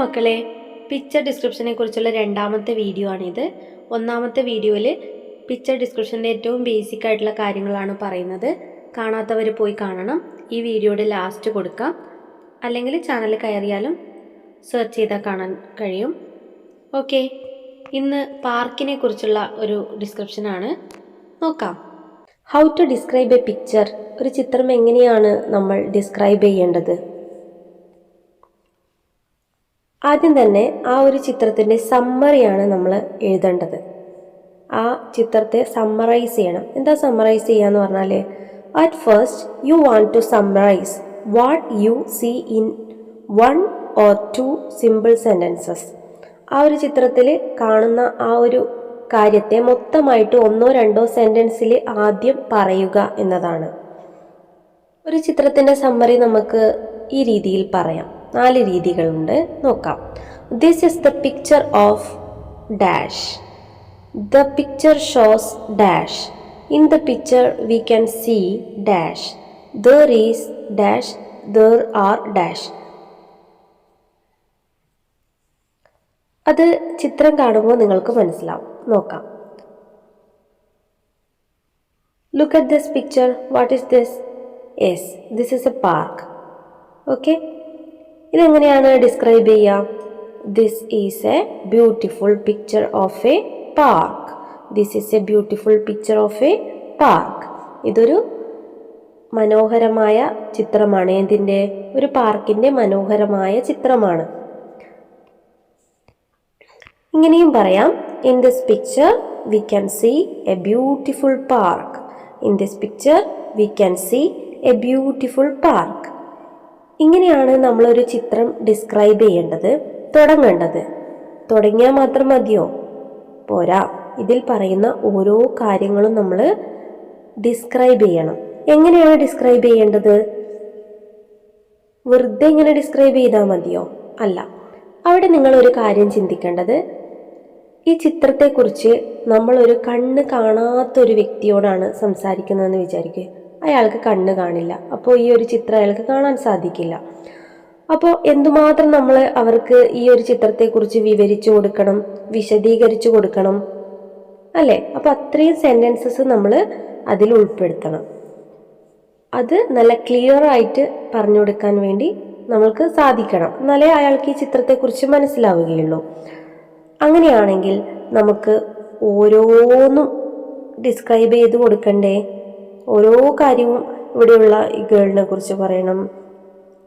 മക്കളെ പിക്ചർ ഡിസ്ക്രിപ്ഷനെ കുറിച്ചുള്ള രണ്ടാമത്തെ വീഡിയോ ആണിത്. ഒന്നാമത്തെ വീഡിയോയിൽ പിക്ചർ ഡിസ്ക്രിപ്ഷന്റെ ഏറ്റവും ബേസിക് ആയിട്ടുള്ള കാര്യങ്ങളാണ് പറയുന്നത്. കാണാത്തവർ പോയി കാണണം. ഈ വീഡിയോയുടെ ലാസ്റ്റ് കൊടുക്കാം. അല്ലെങ്കിൽ ചാനൽ കയറിയാലും സെർച്ച് ചെയ്താൽ കാണാൻ കഴിയും. ഓക്കെ ഇന്ന് പാർക്കിനെ കുറിച്ചുള്ള ഒരു ഡിസ്ക്രിപ്ഷനാണ് നോക്കാം. How to describe a picture ഒരു ചിത്രം എങ്ങനെയാണ് നമ്മൾ ഡിസ്ക്രൈബ് ചെയ്യേണ്ടത്? ആദ്യം തന്നെ ആ ഒരു ചിത്രത്തിന്റെ സമ്മറിയാണ് നമ്മൾ എഴുതേണ്ടത്. ആ ചിത്രത്തെ സമ്മറൈസ് ചെയ്യണം. എന്താ സമ്മറൈസ് ചെയ്യുക എന്ന് പറഞ്ഞാൽ at first you want to summarise what you see in one or two simple sentences ആ ഒരു ചിത്രത്തിൽ കാണുന്ന ആ ഒരു കാര്യത്തെ മൊത്തമായിട്ട് ഒന്നോ രണ്ടോ സെന്റൻസിൽ ആദ്യം പറയുക എന്നതാണ്. ഒരു ചിത്രത്തിന്റെ സമ്മറി നമുക്ക് ഈ രീതിയിൽ പറയാം. നാല് രീതികളുണ്ട്. നോക്കാം. This is the picture of dash the picture shows dash in the picture we can see dash there is dash there are dash അത് ചിത്രം കാണുമ്പോൾ നിങ്ങൾക്ക് മനസ്സിലാവും. നോക്കാം. Look at this picture what is this yes this is a park okay ഇതെങ്ങനെയാണ് describe ചെയ്യുക this is a beautiful picture of a park this is a beautiful picture of a park ഇതൊരു മനോഹരമായ ചിത്രമാണ്. എന്തിന്റെ? ഒരു പാർക്കിന്റെ മനോഹരമായ ചിത്രമാണ്. ഇങ്ങനെയും പറയാം. In this picture we can see a beautiful park in this picture we can see a beautiful park ഇങ്ങനെയാണ് നമ്മളൊരു ചിത്രം ഡിസ്ക്രൈബ് ചെയ്യേണ്ടത് തുടങ്ങേണ്ടത്. തുടങ്ങിയാൽ മാത്രം മതിയോ? പോരാ. ഇതിൽ പറയുന്ന ഓരോ കാര്യങ്ങളും നമ്മൾ ഡിസ്ക്രൈബ് ചെയ്യണം. എങ്ങനെയാണ് ഡിസ്ക്രൈബ് ചെയ്യേണ്ടത്? വെറുതെ ഇങ്ങനെ ഡിസ്ക്രൈബ് ചെയ്താൽ മതിയോ? അല്ല. അവിടെ നിങ്ങൾ ഒരു കാര്യം ചിന്തിക്കേണ്ടത് ഈ ചിത്രത്തെക്കുറിച്ച് നമ്മളൊരു കണ്ണ് കാണാത്തൊരു വ്യക്തിയോടാണ് സംസാരിക്കുന്നതെന്ന് വിചാരിക്കുക അയാൾക്ക് കണ്ണ് കാണില്ല. അപ്പോൾ ഈ ഒരു ചിത്രം അയാൾക്ക് കാണാൻ സാധിക്കില്ല. അപ്പോൾ എന്തുമാത്രം നമ്മൾ അവർക്ക് ഈ ഒരു ചിത്രത്തെക്കുറിച്ച് വിവരിച്ചു കൊടുക്കണം വിശദീകരിച്ചു കൊടുക്കണം അല്ലേ? അപ്പോൾ അത്രയും സെന്റൻസസ് നമ്മൾ അതിൽ ഉൾപ്പെടുത്തണം. അത് നല്ല ക്ലിയർ ആയിട്ട് പറഞ്ഞു കൊടുക്കാൻ വേണ്ടി നമ്മൾക്ക് സാധിക്കണം. എന്നാലേ അയാൾക്ക് ഈ ചിത്രത്തെക്കുറിച്ച് മനസ്സിലാവുകയുള്ളൂ. അങ്ങനെയാണെങ്കിൽ നമുക്ക് ഓരോന്നും ഡിസ്ക്രൈബ് ചെയ്ത് കൊടുക്കണ്ടേ? ഓരോ കാര്യവും ഇവിടെയുള്ള ഈ ഗേളിനെ കുറിച്ച് പറയണം.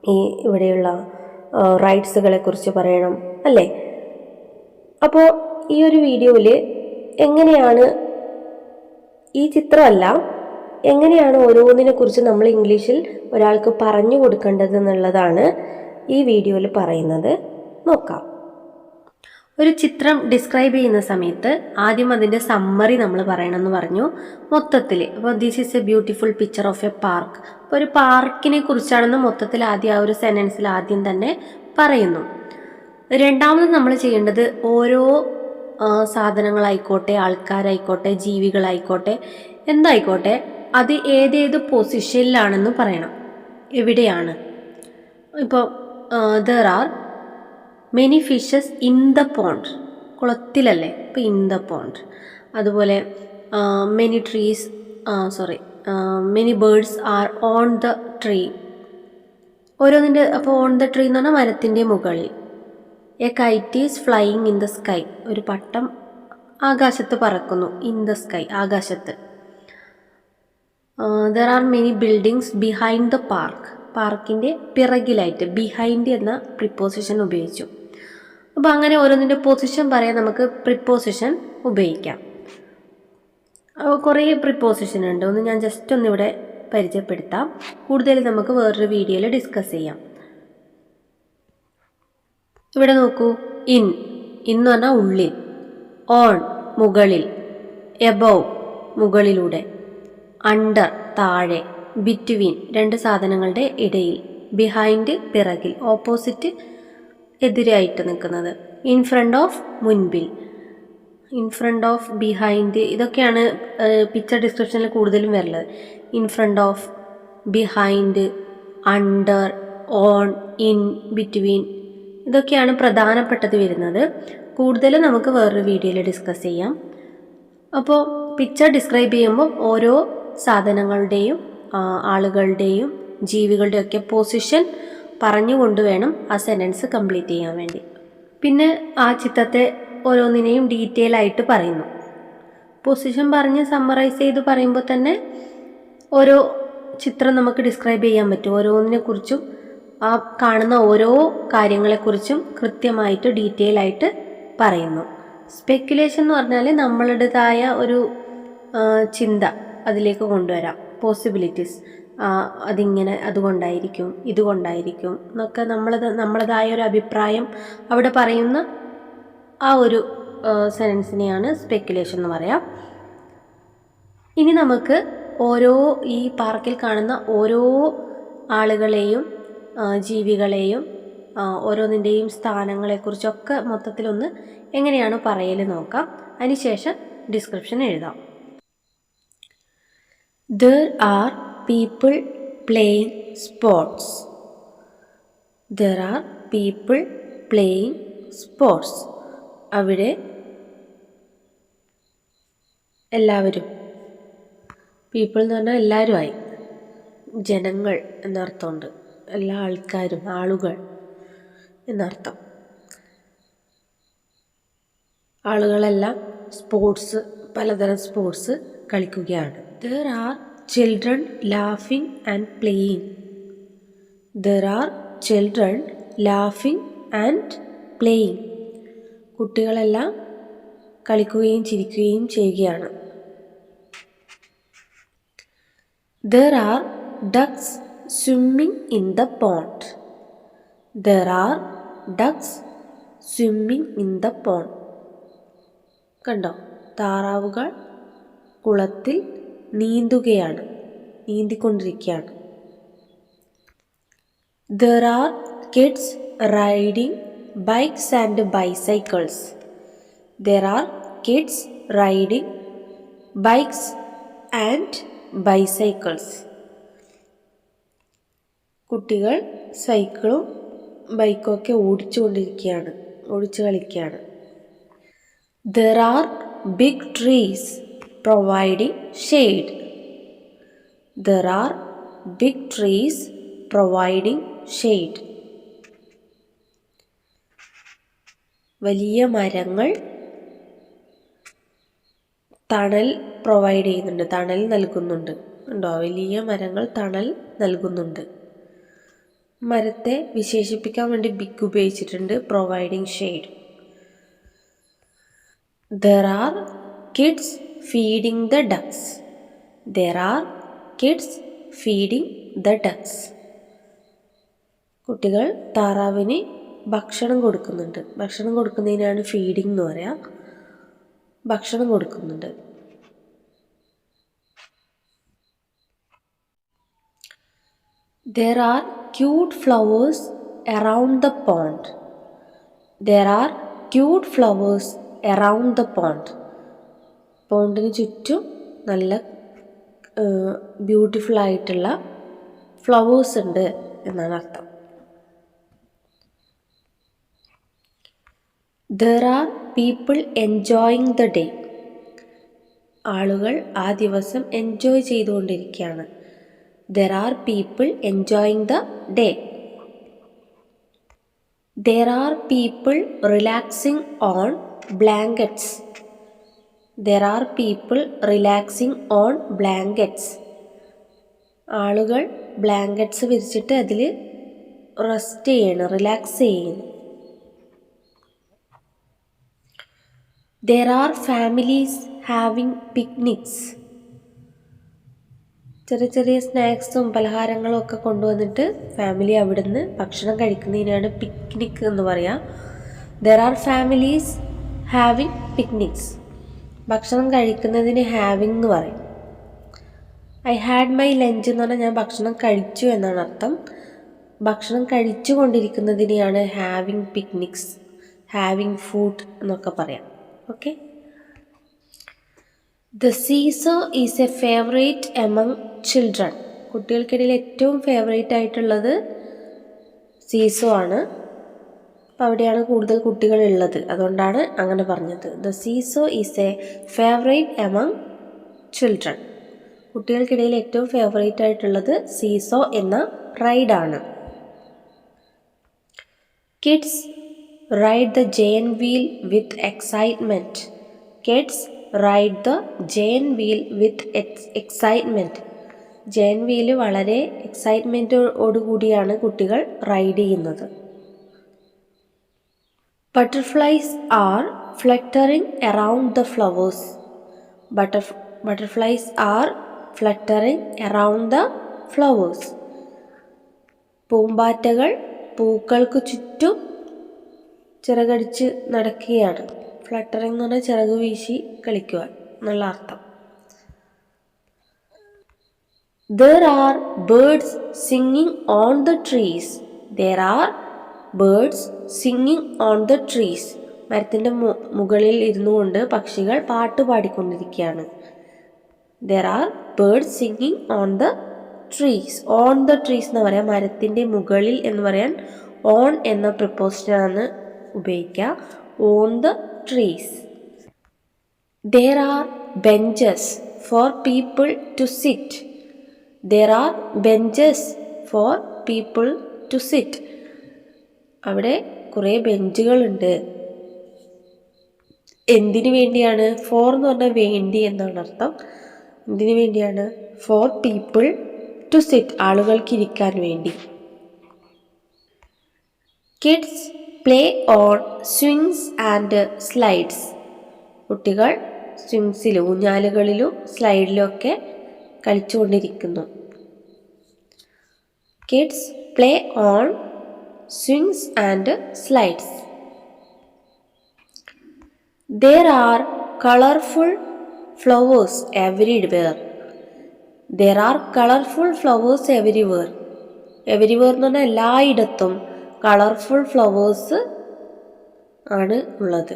ഈ ഇവിടെയുള്ള റൈറ്റ്സുകളെ കുറിച്ച് പറയണം അല്ലേ? അപ്പോൾ ഈ ഒരു വീഡിയോയിൽ എങ്ങനെയാണ് ഈ ചിത്രമല്ല എങ്ങനെയാണ് ഓരോന്നിനെ കുറിച്ച് നമ്മൾ ഇംഗ്ലീഷിൽ ഒരാൾക്ക് പറഞ്ഞു കൊടുക്കേണ്ടത് എന്നുള്ളതാണ് ഈ വീഡിയോയിൽ പറയുന്നത്. നോക്കാം. ഒരു ചിത്രം ഡിസ്ക്രൈബ് ചെയ്യുന്ന സമയത്ത് ആദ്യം അതിന്റെ സമ്മറി നമ്മൾ പറയണമെന്ന് പറഞ്ഞു. മൊത്തത്തിൽ അപ്പോൾ this is a beautiful picture of a park അപ്പോൾ ഒരു പാർക്കിനെ കുറിച്ചാണെന്ന് മൊത്തത്തിൽ ആദ്യം ആ ഒരു സെന്റൻസിൽ ആദ്യം തന്നെ പറയുന്നു. രണ്ടാമത് നമ്മൾ ചെയ്യേണ്ടത് ഓരോ സാധനങ്ങളായിക്കോട്ടെ ആൾക്കാരായിക്കോട്ടെ ജീവികളായിക്കോട്ടെ എന്തായിക്കോട്ടെ അത് ഏതേത് പൊസിഷനിലാണെന്ന് പറയണം. എവിടെയാണ്? ഇപ്പോൾ there are many fishes in the pond കുളത്തിലല്ലേ? ഇപ്പോൾ ഇൻ ദ പോണ്ട് അതുപോലെ many trees sorry many birds are on the tree ഓരോന്നിന്റെ അപ്പോൾ ഓൺ ദ ട്രീ എന്ന് പറഞ്ഞാൽ മരത്തിന്റെ മുകളിൽ. A kite is flying in the sky ഒരു പട്ടം ആകാശത്ത് പറക്കുന്നു ഇൻ ദ സ്കൈ ആകാശത്ത്. There are many buildings behind the park പാർക്കിന്റെ പിറകിലായിട്ട് ബിഹൈൻഡ് എന്ന പ്രിപ്പോസിഷൻ ഉപയോഗിച്ചു. അപ്പോൾ അങ്ങനെ ഓരോന്നിന്റെ പൊസിഷൻ പറയാൻ നമുക്ക് പ്രിപ്പോസിഷൻ ഉപയോഗിക്കാം. കുറേ പ്രിപ്പോസിഷൻ ഉണ്ട്. ഒന്ന് ഞാൻ ജസ്റ്റ് ഒന്നിവിടെ പരിചയപ്പെടുത്താം. കൂടുതൽ നമുക്ക് വേറൊരു വീഡിയോയിൽ ഡിസ്കസ് ചെയ്യാം. ഇവിടെ നോക്കൂ. ഇൻ ഇന്ന് പറഞ്ഞാൽ ഉള്ളിൽ. ഓൺ മുകളിൽ. എബവ് മുകളിലൂടെ. അണ്ടർ താഴെ. ബിറ്റ്വീൻ രണ്ട് സാധനങ്ങളുടെ ഇടയിൽ. ബിഹൈൻഡ് പിറകിൽ. ഓപ്പോസിറ്റ് എതിരായിട്ട് നിൽക്കുന്നത്. ഇൻ ഫ്രണ്ട് ഓഫ് മുൻപിൽ. ഇൻ ഫ്രണ്ട് ഓഫ് ബിഹൈൻഡ് ഇതൊക്കെയാണ് പിക്ചർ ഡിസ്ക്രിപ്ഷനിൽ കൂടുതലും വരുന്നത് in front of behind under on in between ഇതൊക്കെയാണ് പ്രധാനപ്പെട്ടത് വരുന്നത്. കൂടുതൽ നമുക്ക് വേറൊരു വീഡിയോയിൽ ഡിസ്കസ് ചെയ്യാം. അപ്പോൾ പിക്ചർ ഡിസ്ക്രൈബ് ചെയ്യുമ്പോൾ ഓരോ സാധനങ്ങളുടെയും ആളുകളുടെയും ജീവികളുടെയൊക്കെ പൊസിഷൻ പറഞ്ഞുകൊണ്ട് വേണം ആ സെന്റൻസ് കംപ്ലീറ്റ് ചെയ്യാൻ വേണ്ടി. പിന്നെ ആ ചിത്രത്തെ ഓരോന്നിനെയും ഡീറ്റെയിൽ ആയിട്ട് പറയുന്നു. പൊസിഷൻ പറഞ്ഞ് സമ്മറൈസ് ചെയ്ത് പറയുമ്പോൾ തന്നെ ഓരോ ചിത്രം നമുക്ക് ഡിസ്ക്രൈബ് ചെയ്യാൻ പറ്റും. ഓരോന്നിനെക്കുറിച്ചും ആ കാണുന്ന ഓരോ കാര്യങ്ങളെക്കുറിച്ചും കൃത്യമായിട്ട് ഡീറ്റെയിൽ ആയിട്ട് പറയുന്നു. സ്പെക്കുലേഷൻ എന്ന് പറഞ്ഞാൽ നമ്മളുടേതായ ഒരു ചിന്ത അതിലേക്ക് കൊണ്ടുവരാം. പോസിബിലിറ്റീസ് അതിങ്ങനെ അതുകൊണ്ടായിരിക്കും ഇതുകൊണ്ടായിരിക്കും എന്നൊക്കെ നമ്മളത് നമ്മളതായ ഒരു അഭിപ്രായം അവിടെ പറയുന്ന ആ ഒരു സെൻസിനെയാണ് സ്പെക്കുലേഷൻ എന്ന് പറയാം. ഇനി നമുക്ക് ഓരോ ഈ പാർക്കിൽ കാണുന്ന ഓരോ ആളുകളെയും ജീവികളെയും ഓരോന്നിന്റെയും സ്ഥാനങ്ങളെക്കുറിച്ചൊക്കെ മൊത്തത്തിലൊന്ന് എങ്ങനെയാണ് പറയൽ നോക്കാം. അതിനുശേഷം ഡിസ്ക്രിപ്ഷൻ എഴുതാം. There are people playing sports there are people playing sports അവിടെ എല്ലാവരും പീപ്പിൾ എന്ന് പറഞ്ഞാൽ എല്ലാവരുമായി ജനങ്ങൾ എന്നർത്ഥമുണ്ട് എല്ലാ ആൾക്കാരും ആളുകൾ എന്നർത്ഥം. ആളുകളെല്ലാം സ്പോർട്സ് പലതരം സ്പോർട്സ് കളിക്കുകയാണ്. There are children laughing and playing there are children laughing and playing കുട്ടികളെല്ലാം കളിക്കുകയും ചിരിക്കുകയും ചെയ്യുകയാണ്. There are ducks swimming in the pond there are ducks swimming in the pond കണ്ടോ? താറാവുകൾ കുളത്തിൽ നീന്തുകയാണ് നീന്തിക്കൊണ്ടിരിക്കുകയാണ്. There are kids riding bikes and bicycles there are kids riding bikes and bicycles കുട്ടികൾ സൈക്കിളും ബൈക്കും ഒക്കെ ഓടിച്ചുകൊണ്ടിരിക്കുകയാണ് ഓടിച്ചു കളിക്കുകയാണ്. There are big trees providing shade there are big trees providing shade വലിയ മരങ്ങൾ തണൽ പ്രൊവൈഡ് ചെയ്യുന്നുണ്ട് തണൽ നൽകുന്നുണ്ട്. ഉണ്ടോ വലിയ മരങ്ങൾ തണൽ നൽകുന്നുണ്ട്. മരത്തെ വിശേഷിപ്പിക്കാൻ വേണ്ടി ബിഗ് ഉപയോഗിച്ചിട്ടുണ്ട് providing shade there are kids feeding the ducks. There are kids feeding the ducks. കുട്ടികൾ താറാവിന് ഭക്ഷണം കൊടുക്കുന്നുണ്ട്. ഭക്ഷണം കൊടുക്കുന്നതിനാണ് ഫീഡിംഗ് എന്ന് പറയാം. ഭക്ഷണം കൊടുക്കുന്നുണ്ട്. There are cute flowers around the pond there are cute flowers around the pond പോണ്ടിന് ചുറ്റും നല്ല ബ്യൂട്ടിഫുൾ ആയിട്ടുള്ള ഫ്ലവേഴ്സ് ഉണ്ട് എന്നാണ് അർത്ഥം. There are people enjoying the day ആളുകൾ ആ ദിവസം എൻജോയ് ചെയ്തുകൊണ്ടിരിക്കുകയാണ്. There are people enjoying the day there are people relaxing on blankets there are people relaxing on blankets ആളുകൾ ബ്ലാങ്കറ്റ്സ് വിരിച്ചിട്ട് അതിൽ റെസ്റ്റ് ചെയ്യണം റിലാക്സ് ചെയ്യുന്നു there are families having picnics ചെറിയ ചെറിയ സ്നാക്സും പലഹാരങ്ങളും ഒക്കെ കൊണ്ടുവന്നിട്ട് ഫാമിലി അവിടുന്ന് ഭക്ഷണം കഴിക്കുന്നതിനാണ് പിക്നിക് എന്ന് പറയാം. There are families having picnics ഭക്ഷണം കഴിക്കുന്നതിന് ഹാവിങ് എന്ന് പറയും. ഐ ഹാഡ് മൈ ലഞ്ച് എന്ന് പറഞ്ഞാൽ ഞാൻ ഭക്ഷണം കഴിച്ചു എന്നാണ് അർത്ഥം. ഭക്ഷണം കഴിച്ചു കൊണ്ടിരിക്കുന്നതിനെയാണ് ഹാവിങ് പിക്നിക്സ് ഹാവിങ് ഫുഡ് എന്നൊക്കെ പറയാം. Okay the seesaw is a favourite among children കുട്ടികൾക്കിടയിൽ ഏറ്റവും ഫേവറേറ്റ് ആയിട്ടുള്ളത് സീസോ ആണ്. അപ്പോൾ അവിടെയാണ് കൂടുതൽ കുട്ടികളുള്ളത്. അതുകൊണ്ടാണ് അങ്ങനെ പറഞ്ഞത്. The seesaw is a favourite among children കുട്ടികൾക്കിടയിൽ ഏറ്റവും ഫേവറേറ്റ് ആയിട്ടുള്ളത് സീസോ എന്ന റൈഡാണ് kids ride the giant wheel with excitement kids ride the giant wheel with excitement giant wheel വളരെ എക്സൈറ്റ്മെന്റോടുകൂടിയാണ് കുട്ടികൾ റൈഡ് ചെയ്യുന്നത്. Butterflies are fluttering around the flowers butter butterflies are fluttering around the flowers പൂമ്പാറ്റകൾ പൂക്കൾക്ക് ചുറ്റും ചിറകടിച്ച് നടക്കുകയാണ്. Fluttering എന്ന് പറഞ്ഞാൽ ചിറക് വീശി കളിക്കുക എന്നുള്ള അർത്ഥം. There are birds singing on the trees there are birds singing on the trees മരത്തിന്റെ മുകളിൽ ഇരുന്നു കൊണ്ട് പക്ഷികൾ പാട്ട് പാടിക്കൊണ്ടിരിക്കുകയാണ്. There are birds singing on the trees on the trees എന്ന് പറയാം മരത്തിന്റെ മുകളിൽ എന്ന് പറയാൻ ഓൺ എന്ന പ്രിപ്പോസിഷനാണ് ഉപയോഗിക്കുക. On the trees there are benches for people to sit there are benches for people to sit അവിടെ കുറേ ബെഞ്ചുകളുണ്ട്. എന്തിനു വേണ്ടിയാണ്? ഫോർ എന്ന് പറഞ്ഞാൽ വേണ്ടി എന്നാണ് അർത്ഥം. എന്തിനു വേണ്ടിയാണ്? ഫോർ പീപ്പിൾ ടു സിറ്റ് ആളുകൾക്ക് ഇരിക്കാൻ വേണ്ടി. Kids play on swings and slides കുട്ടികൾ സ്വിങ്സിലും ഊഞ്ഞാലുകളിലും സ്ലൈഡിലും ഒക്കെ കളിച്ചുകൊണ്ടിരിക്കുന്നു. Kids play on swings and slides. There are colorful flowers everywhere. There are colorful flowers everywhere. Everywhere എന്ന് പറഞ്ഞാൽ എല്ലായിടത്തും കളർഫുൾ ഫ്ലവേഴ്സ് ആണ് ഉള്ളത്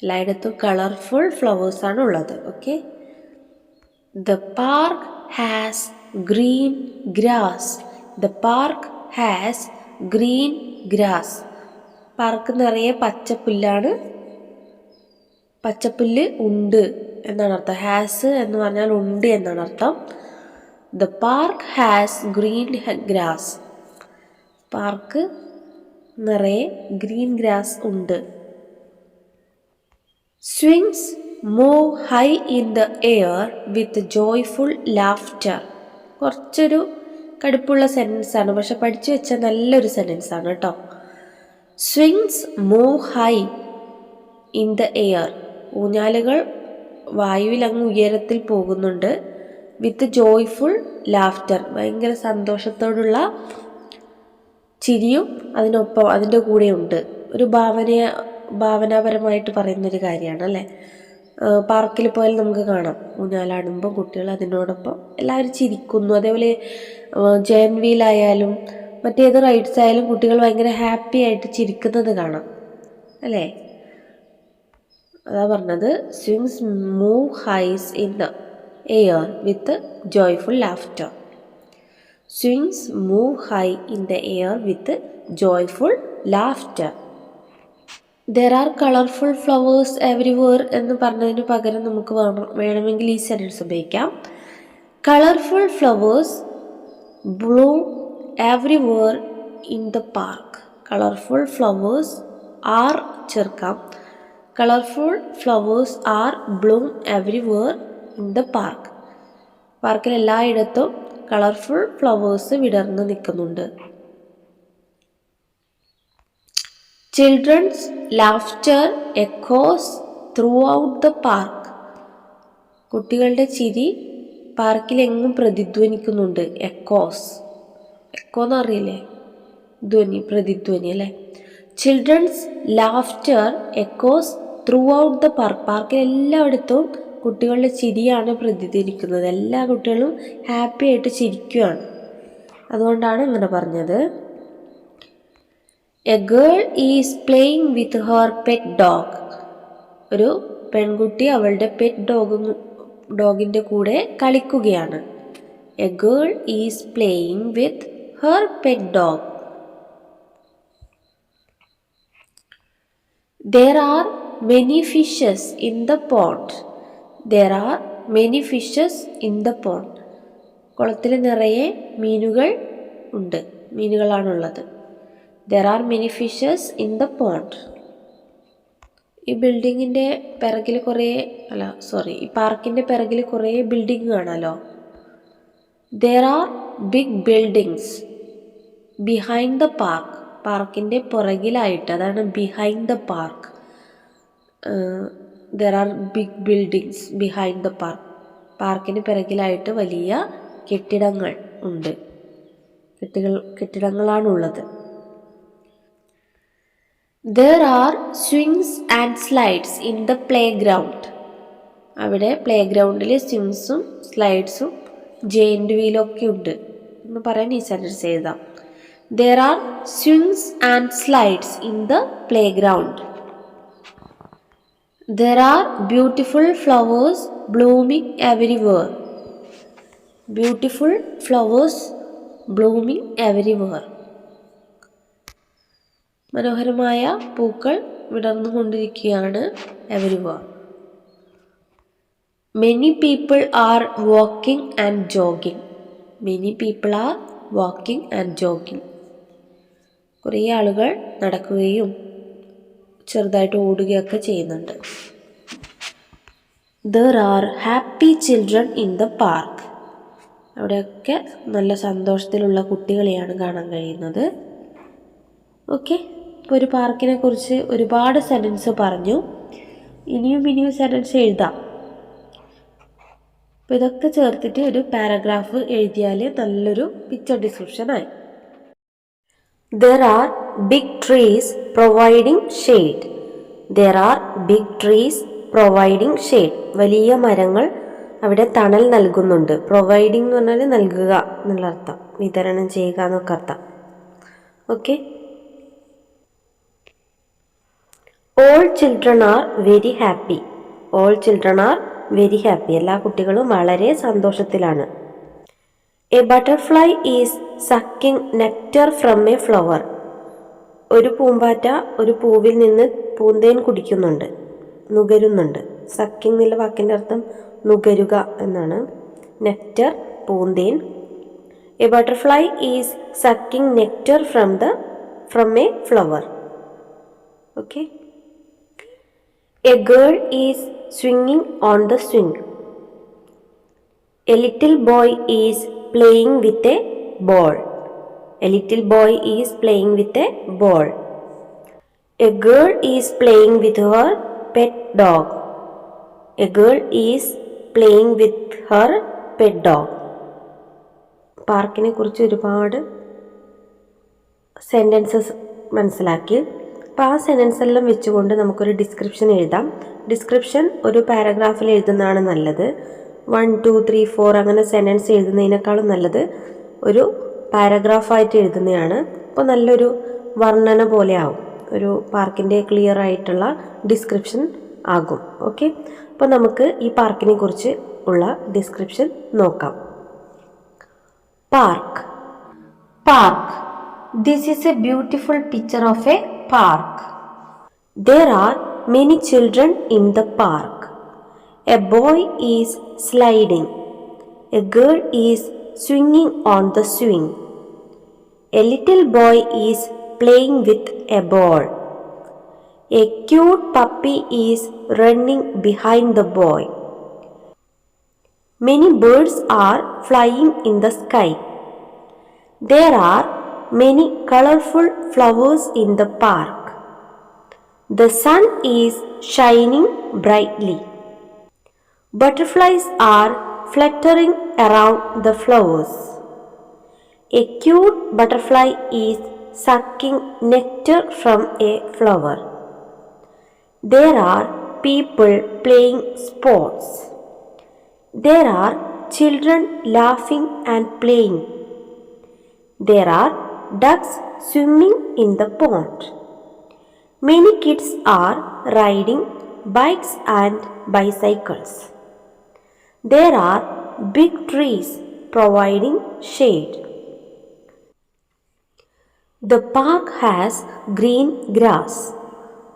എല്ലായിടത്തും കളർഫുൾ ഫ്ലവേഴ്സ് ആണ് ഉള്ളത് okay the park has green grass the park has green grass. Park നിറയെ പച്ചപ്പുല്ലാണ്. പച്ചപ്പുല്ല് ഉണ്ട് എന്നാണ് അർത്ഥം. ഹാസ് എന്ന് പറഞ്ഞാൽ ഉണ്ട് എന്നാണ് അർത്ഥം. The park has green grass park നിറയെ ഗ്രീൻ ഗ്രാസ് ഉണ്ട്. Swings move high in the air with joyful laughter കുറച്ചൊരു കടുപ്പുള്ള സെന്റൻസാണ് പക്ഷെ പഠിച്ചു വെച്ച നല്ലൊരു സെന്റൻസാണ് കേട്ടോ swings move high in the air ഊഞ്ഞാലുകൾ വായുവിൽ അങ്ങ് ഉയരത്തിൽ പോകുന്നുണ്ട്. വിത്ത് ജോയ്ഫുൾ ലാഫ്റ്റർ ഭയങ്കര സന്തോഷത്തോടുള്ള ചിരിയും അതിനൊപ്പം അതിന്റെ കൂടെ ഉണ്ട് ഒരു ഭാവനയ ഭാവനാപരമായിട്ട് പറയുന്നൊരു കാര്യമാണ് അല്ലേ? പാർക്കിൽ പോയാൽ നമുക്ക് കാണാം. ഊഞ്ഞാലാടുമ്പോൾ കുട്ടികൾ അതിനോടൊപ്പം എല്ലാവരും ചിരിക്കുന്നു. അതേപോലെ ജയൻ വീലായാലും മറ്റേത് റൈഡ്സ് ആയാലും കുട്ടികൾ ഭയങ്കര ഹാപ്പി ആയിട്ട് ചിരിക്കുന്നത് കാണാം. അല്ലേ? അതാ പറഞ്ഞത് swings move highs in the air with joyful laughter swings move high in the air with joyful laughter there are colourful flowers everywhere എന്ന് പറഞ്ഞതിന് പകരം നമുക്ക് വേണമെങ്കിൽ ഈ സെന്റൻസ് ഉപയോഗിക്കാം. Colourful flowers bloom everywhere in the park colourful flowers are ചേർക്കാം. Colourful flowers are bloom everywhere in the park പാർക്കിൽ എല്ലായിടത്തും കളർഫുൾ ഫ്ലവേഴ്സ് വിടർന്ന് നിൽക്കുന്നുണ്ട്. Children's laughter echoes throughout the park കുട്ടികളുടെ ചിരി പാർക്കിലെങ്ങും പ്രതിധ്വനിക്കുന്നുണ്ട്. എക്കോസ് എക്കോ എന്ന് അറിയില്ലേ ധ്വനി പ്രതിധ്വനി അല്ലേ? Children's laughter echoes throughout the park പാർക്കിൽ എല്ലായിടത്തും കുട്ടികളുടെ ചിരിയാണ് പ്രതിധ്വനിക്കുന്നത്. എല്ലാ കുട്ടികളും ഹാപ്പി ആയിട്ട് ചിരിക്കുകയാണ് അതുകൊണ്ടാണ് ഇങ്ങനെ പറഞ്ഞത്. A girl is playing with her pet dog ഒരു പെൺകുട്ടി അവളുടെ പെറ്റ് ഡോഗ് ഡോഗിന്റെ കൂടെ കളിക്കുകയാണ്. A girl is playing with her pet dog there are many fishes in the pond. There are many fishes in the pond. കുളത്തിൽ നിറയെ മീനുകൾ ഉണ്ട്. മീനുകളാണുള്ളത്. There are many fishes in the pond. ഈ ബിൽഡിങ്ങിന്റെ പിറകിൽ കുറേ അല്ല സോറി ഈ പാർക്കിന്റെ പിറകിൽ കുറേ ബിൽഡിംഗ് കാണാമല്ലോ there are big buildings behind the park പാർക്കിന്റെ പുറകിലായിട്ട് അതാണ് behind the park there are big buildings behind the park പാർക്കിന് പിറകിലായിട്ട് വലിയ കെട്ടിടങ്ങൾ ഉണ്ട്. കെട്ടികൾ കെട്ടിടങ്ങളാണുള്ളത്. There are swings and slides in the playground. അവിടെ പ്ലേ ഗ്രൗണ്ടിൽ സ്വിങ്സും സ്ലൈഡ്സും ജെയിന്റ് വീലും ഒക്കെ ഉണ്ട്. എന്ന് പറയാൻ ഈ സെന്റൻസ് എഴുതാം. There are swings and slides in the playground there are beautiful flowers blooming everywhere beautiful flowers blooming everywhere മനോഹരമായ പൂക്കൾ വിടർന്നു കൊണ്ടിരിക്കുകയാണ് എവരിവ many people are walking and jogging many people are walking and jogging കുറേ ആളുകൾ നടക്കുകയും ചെറുതായിട്ട് ഓടുകയൊക്കെ ചെയ്യുന്നുണ്ട്. There are happy children in the park അവിടെയൊക്കെ നല്ല സന്തോഷത്തിലുള്ള കുട്ടികളെയാണ് കാണാൻ കഴിയുന്നത്. ഓക്കെ ഇപ്പോൾ ഒരു പാർക്കിനെ കുറിച്ച് ഒരുപാട് സെന്റൻസ് പറഞ്ഞു. ഇനിയും ഇനിയും സെന്റൻസ് എഴുതാം. അപ്പോൾ ഇതൊക്കെ ചേർത്തിട്ട് ഒരു പാരഗ്രാഫ് എഴുതിയാൽ നല്ലൊരു picture ഡിസ്ക്രിപ്ഷനായി there are big trees providing shade there are big trees providing shade വലിയ മരങ്ങൾ അവിടെ തണൽ നൽകുന്നുണ്ട്. പ്രൊവൈഡിങ് എന്ന് പറഞ്ഞാൽ നൽകുക എന്നുള്ള അർത്ഥം. വിതരണം ചെയ്യുക എന്നൊക്കെ അർത്ഥം. Okay all children are very happy all children are very happy എല്ലാ കുട്ടികളും വളരെ സന്തോഷത്തിലാണ്. A butterfly is sucking nectar from a flower ഒരു പൂമ്പാറ്റ ഒരു പൂവിൽ നിന്ന് പൂന്തേൻ കുടിക്കുന്നുണ്ട്. നുകരുന്നുണ്ട്. സക്കിംഗ് എന്നുള്ള വാക്കിന്റെ അർത്ഥം നുകരുക എന്നാണ്. Nectar പൂന്തേൻ. A butterfly is sucking nectar from the from a flower okay a girl is സ്വിങ്ങിങ് on the swing a little boy is playing with a ball a little boy is playing with a ball a girl is playing with her pet dog a girl is playing with her pet dog പാർക്കിനെ കുറിച്ച് ഒരുപാട് sentences മനസ്സിലാക്കി. അപ്പോൾ ആ sentence എല്ലാം വെച്ചുകൊണ്ട് നമുക്കൊരു description എഴുതാം. ഡിസ്ക്രിപ്ഷൻ ഒരു പാരഗ്രാഫിൽ എഴുതുന്നതാണ് നല്ലത്. വൺ ടു ത്രീ ഫോർ അങ്ങനെ സെന്റൻസ് എഴുതുന്നതിനേക്കാളും നല്ലത് ഒരു പാരഗ്രാഫായിട്ട് എഴുതുന്നതാണ്. അപ്പോൾ നല്ലൊരു വർണന പോലെ ആവും. ഒരു പാർക്കിന്റെ ക്ലിയർ ആയിട്ടുള്ള ഡിസ്ക്രിപ്ഷൻ ആകും. ഓക്കെ അപ്പോൾ നമുക്ക് ഈ പാർക്കിനെ കുറിച്ച് ഉള്ള ഡിസ്ക്രിപ്ഷൻ നോക്കാം. Park park this is a beautiful picture of a park. There are many children in the park. A boy is sliding. A girl is swinging on the swing. A little boy is playing with a ball. A cute puppy is running behind the boy. Many birds are flying in the sky. There are many colorful flowers in the park. The sun is shining brightly. Butterflies are fluttering around the flowers. A cute butterfly is sucking nectar from a flower. There are people playing sports. There are children laughing and playing. There are ducks swimming in the pond. Many kids are riding bikes and bicycles. There are big trees providing shade. The park has green grass.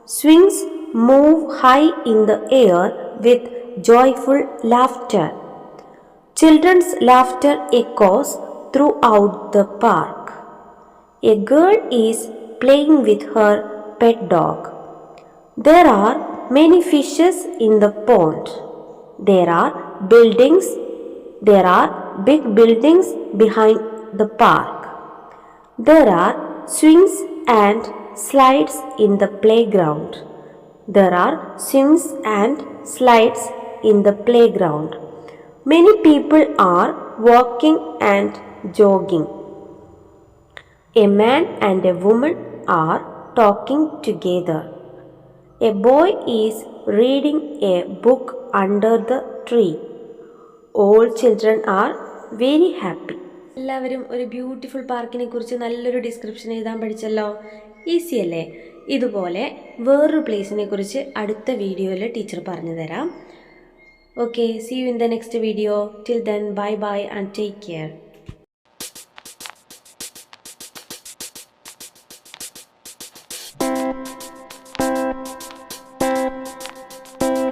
Swings move high in the air with joyful laughter. Children's laughter echoes throughout the park. A girl is playing with her pet dog. There are many fishes in the pond. There are buildings. There are big buildings behind the park. There are swings and slides in the playground. There are swings and slides in the playground. Many people are walking and jogging. A man and a woman are talking together a boy is reading a book under the tree all children are very happy എല്ലാവരും ഒരു beautiful പാർക്കിനെ കുറിച്ച് നല്ലൊരു description എഴുതാൻ പഠിച്ചല്ലോ? Easy അല്ലേ? ഇതുപോലെ വേറൊരു പ്ലേസിനെ കുറിച്ച് അടുത്ത വീഡിയോയിൽ ടീച്ചർ പറഞ്ഞു തരാം. Okay see you in the next video till then bye bye and take care